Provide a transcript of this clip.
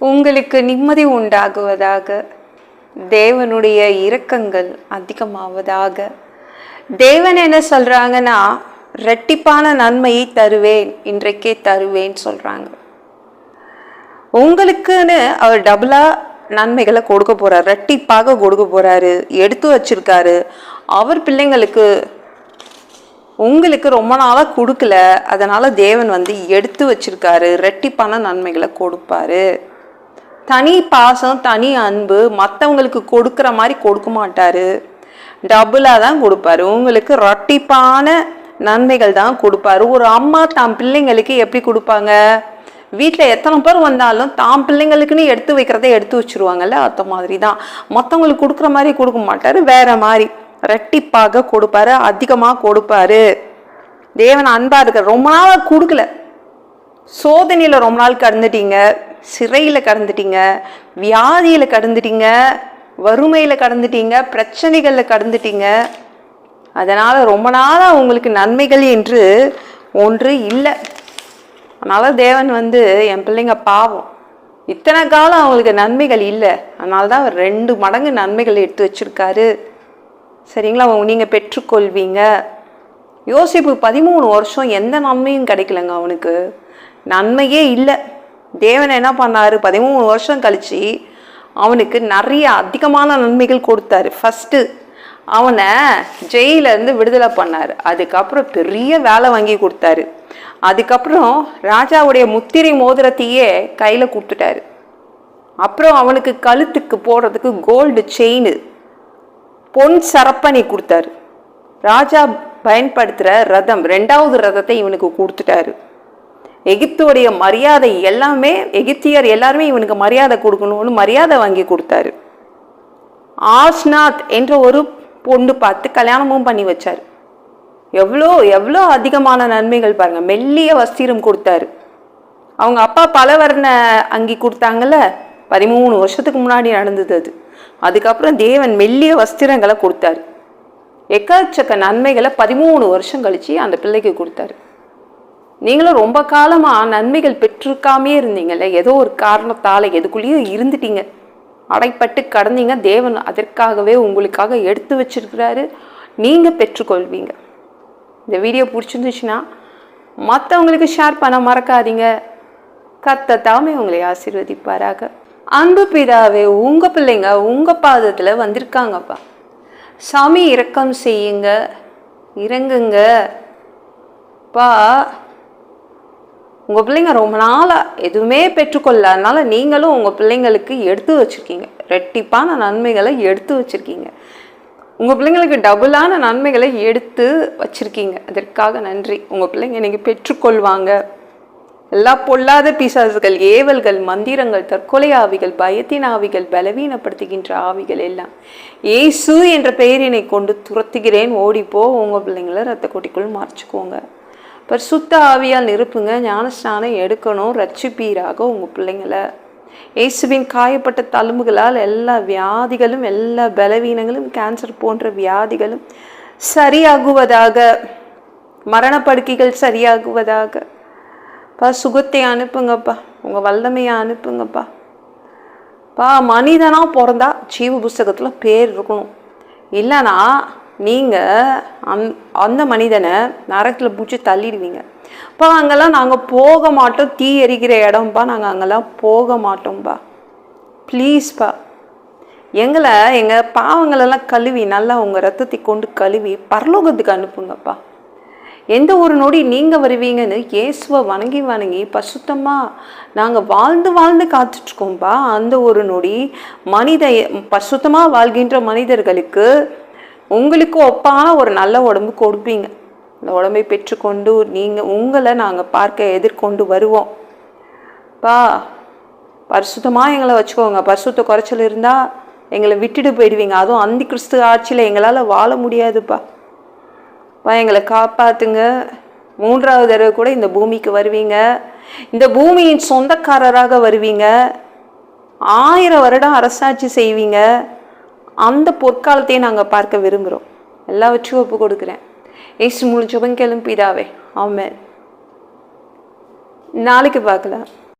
உங்களுக்கு நிம்மதி உண்டாகுவதாக. தேவனுடைய இரக்கங்கள் அதிகமாவதாக. தேவன் என்ன சொல்கிறாங்கன்னா ரெட்டிப்பான நன்மையை தருவேன் இன்றைக்கே தருவேன் சொல்கிறாங்க உங்களுக்குன்னு அவர் டபுளாக நன்மைகளை கொடுக்க போகிறார் ரெட்டிப்பாக கொடுக்க போகிறாரு எடுத்து வச்சிருக்காரு. அவர் பிள்ளைங்களுக்கு உங்களுக்கு ரொம்ப நாளாக கொடுக்கல அதனால் தேவன் வந்து எடுத்து வச்சிருக்காரு ரெட்டிப்பான நன்மைகளை கொடுப்பாரு. தனி பாசம் தனி அன்பு மற்றவங்களுக்கு கொடுக்குற மாதிரி கொடுக்க மாட்டார். டபுளாக தான் கொடுப்பாரு. உங்களுக்கு ரொட்டிப்பான நன்மைகள் தான் கொடுப்பாரு. ஒரு அம்மா தாம் பிள்ளைங்களுக்கு எப்படி கொடுப்பாங்க? வீட்டில் எத்தனை பேர் வந்தாலும் தாம் பிள்ளைங்களுக்குன்னு எடுத்து வைக்கிறதை எடுத்து வச்சிருவாங்கல்ல? அந்த மாதிரி தான். மற்றவங்களுக்கு கொடுக்குற மாதிரி கொடுக்க மாட்டார். வேற மாதிரி ரெட்டிப்பாக கொடுப்பாரு. அதிகமாக கொடுப்பாரு. தேவன் அன்பாக இருக்க ரொம்ப நாளாக கொடுக்கல. சோதனையில் ரொம்ப நாள் கடந்துட்டீங்க. சிறையில் கடந்துட்டீங்க வியாதியில் கடந்துட்டீங்க வறுமையில் கடந்துட்டீங்க பிரச்சனைகளில் கடந்துட்டீங்க. அதனால் ரொம்ப நாளாக உங்களுக்கு நன்மைகள் என்று ஒன்று இல்லை. அதனால் தேவன் வந்து என் பிள்ளைங்க பாவம். இத்தனை காலம் அவங்களுக்கு நன்மைகள் இல்லை. அதனால தான் அவர் ரெண்டு மடங்கு நன்மைகள் எடுத்து வச்சிருக்காரு. சரிங்களா? நீங்கள் பெற்றுக்கொள்வீங்க. யோசிப்பு பதிமூணு வருஷம் எந்த நன்மையும் கிடைக்கலங்க அவனுக்கு. நன்மையே இல்லை. தேவன் என்ன பண்ணார்? பதிமூணு வருஷம் கழித்து அவனுக்கு நிறைய அதிகமான நன்மைகள் கொடுத்தாரு. ஃபஸ்ட்டு அவனை ஜெயிலேருந்து விடுதலை பண்ணார். அதுக்கப்புறம் பெரிய வேலை வாங்கி கொடுத்தாரு. அதுக்கப்புறம் ராஜாவுடைய முத்திரை மோதிரத்தையே கையில் கொடுத்துட்டாரு. அப்புறம் அவனுக்கு கழுத்துக்கு போடுறதுக்கு கோல்டு செயின் பொன் சரப்பணி கொடுத்தாரு. ராஜா பயன்படுத்துகிற ரதம் ரெண்டாவது ரதத்தை இவனுக்கு கொடுத்துட்டாரு. எகிப்துடைய மரியாதை எல்லாமே எகிப்தியர் எல்லாருமே இவனுக்கு மரியாதை கொடுக்கணும்னு மரியாதை வாங்கி கொடுத்தாரு. ஆஸ்நாத் என்ற ஒரு பொண்ணு பார்த்து கல்யாணமும் பண்ணி வச்சார். எவ்வளோ எவ்வளோ அதிகமான நன்மைகள் பாருங்கள் மெல்லிய வஸ்திரம் கொடுத்தாரு. அவங்க அப்பா பலவர்ண அங்கி கொடுத்தாங்கல்ல? பதிமூணு வருஷத்துக்கு முன்னாடி நடந்தது அது. அதுக்கப்புறம் தேவன் மெல்லிய வஸ்திரங்களை கொடுத்தாரு. எக்கச்சக்க நன்மைகளை பதிமூணு வருஷம் கழித்து அந்த பிள்ளைக்கு கொடுத்தாரு. நீங்களும் ரொம்ப காலமாக நன்மைகள் பெற்றிருக்காமே இருந்தீங்கல்ல. ஏதோ ஒரு காரணத்தால் எதுக்குள்ளேயோ இருந்துட்டீங்க. அடைப்பட்டு கடந்தீங்க. தேவன் அதற்காகவே உங்களுக்காக எடுத்து வச்சிருக்கிறாரு. நீங்கள் பெற்றுக்கொள்வீங்க. இந்த வீடியோ பிடிச்சிருந்துச்சுன்னா மற்றவங்களுக்கு ஷேர் பண்ண மறக்காதீங்க. கத்த தாமே உங்களை ஆசீர்வதிப்பாராக. அன்பு பிதாவே உங்கள் பிள்ளைங்க உங்கள் பாதத்தில் வந்திருக்காங்கப்பா. சாமி இரக்கம் செய்யுங்க. இறங்குங்க. பா உங்கள் பிள்ளைங்க ரொம்ப நாளாக எதுவுமே பெற்றுக்கொள்ள அதனால் நீங்களும் உங்கள் பிள்ளைங்களுக்கு எடுத்து வச்சுருக்கீங்க. ரெட்டிப்பான நன்மைகளை எடுத்து வச்சுருக்கீங்க. உங்கள் பிள்ளைங்களுக்கு டபுளான நன்மைகளை எடுத்து வச்சுருக்கீங்க. அதற்காக நன்றி. உங்கள் பிள்ளைங்க நீங்கள் பெற்றுக்கொள்வாங்க. எல்லா பொல்லாத பிசாசுகள் ஏவல்கள் மந்திரங்கள் தற்கொலை ஆவிகள் பயத்தின் ஆவிகள் பலவீனப்படுத்துகின்ற ஆவிகள் எல்லாம் ஏசு என்ற பெயரினை கொண்டு துரத்துகிறேன். ஓடிப்போ உங்கள் பிள்ளைங்கள ரத்த கொட்டிக்குள் மறைச்சிக்கோங்க. பரிசுத்த ஆவியால் நிரப்புங்க. ஞானஸ்நானம் எடுக்கணும். ரட்சிப்பீராக உங்கள் பிள்ளைங்கள. இயேசுவின் காயப்பட்ட தழும்புகளால் எல்லா வியாதிகளும் எல்லா பலவீனங்களும் கேன்சர் போன்ற வியாதிகளும் சரியாகுவதாக மரணப்படுக்கைகள் சரியாகுவதாக. பா சுகத்தை அனுப்புங்கப்பா. உங்கள் வல்லமையை அனுப்புங்கப்பா. பா மனிதனாக பிறந்தா ஜீவ புஸ்தகத்தில் பேர் இருக்கணும். இல்லைனா நீங்கள் அந் அந்த மனிதனை நரகத்தில் பூச்சி தள்ளிடுவீங்க. இப்போ அங்கெல்லாம் நாங்கள் போக மாட்டோம். தீ எரிக்கிற இடம்ப்பா நாங்கள் அங்கெல்லாம் போக மாட்டோம்ப்பா ப்ளீஸ்ப்பா எங்களை எங்கள் பாவங்களெல்லாம் கழுவி நல்லா உங்கள் ரத்தத்தை கொண்டு கழுவி பரலோகத்துக்கு அனுப்புங்கப்பா. எந்த ஒரு நொடி நீங்கள் வருவீங்கன்னு இயேசுவை வணங்கி வணங்கி பசுத்தமாக நாங்கள் வாழ்ந்து வாழ்ந்து காத்துட்ருக்கோம்ப்பா அந்த ஒரு நொடி மனித பசுத்தமாக வாழ்கின்ற மனிதர்களுக்கு உங்களுக்கு ஒப்பான ஒரு நல்ல உடம்பு கொடுப்பீங்க. அந்த உடம்பை பெற்றுக்கொண்டு நீங்கள் உங்களை நாங்கள் பார்க்க எதிர்கொண்டு வருவோம். பா பரிசுத்தமாக எங்களை வச்சுக்கோங்க. பரிசுத்த குறைச்சல் இருந்தால் எங்களை விட்டுட்டு போயிடுவீங்க. அதுவும் அந்தி கிறிஸ்து ஆட்சியில் எங்களால் வாழ முடியாதுப்பா. பா எங்களை காப்பாற்றுங்க மூன்றாவது தடவை கூட இந்த பூமிக்கு வருவீங்க. இந்த பூமியின் சொந்தக்காரராக வருவீங்க. ஆயிரம் வருடம் அரசாட்சி செய்வீங்க. அந்த பொற்காலத்தையும் நாங்கள் பார்க்க விரும்புகிறோம் எல்லாவற்றையும் ஒப்பு கொடுக்குறேன். ஏசு முழு ஜுபங்கெலும் பிதாவே. ஆமென். நாளைக்கு பார்க்கலாம்.